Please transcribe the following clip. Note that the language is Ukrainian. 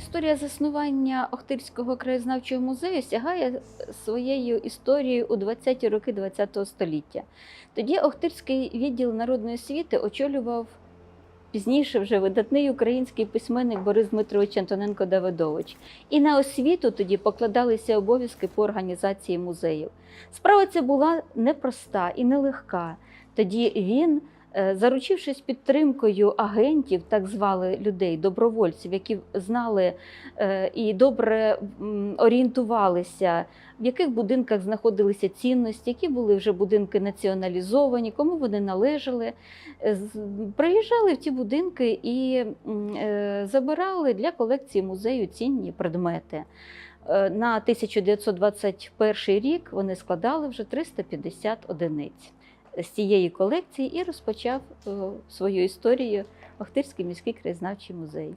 Історія заснування Охтирського краєзнавчого музею сягає своєю історією у 20-ті роки ХХ століття. Тоді Охтирський відділ народної освіти очолював пізніше вже видатний український письменник Борис Дмитрович Антоненко Давидович. І на освіту тоді покладалися обов'язки по організації музеїв. Справа ця була непроста і нелегка. Тоді він Заручившись підтримкою агентів, так звали людей, добровольців, які знали е, і добре орієнтувалися, в яких будинках знаходилися цінності, які були вже будинки націоналізовані, кому вони належали, е, приїжджали в ті будинки і е, забирали для колекції музею цінні предмети. Е, На 1921 рік вони складали вже 350 одиниць з цієї колекції і розпочав е, свою історію Охтирський міський краєзнавчий музей.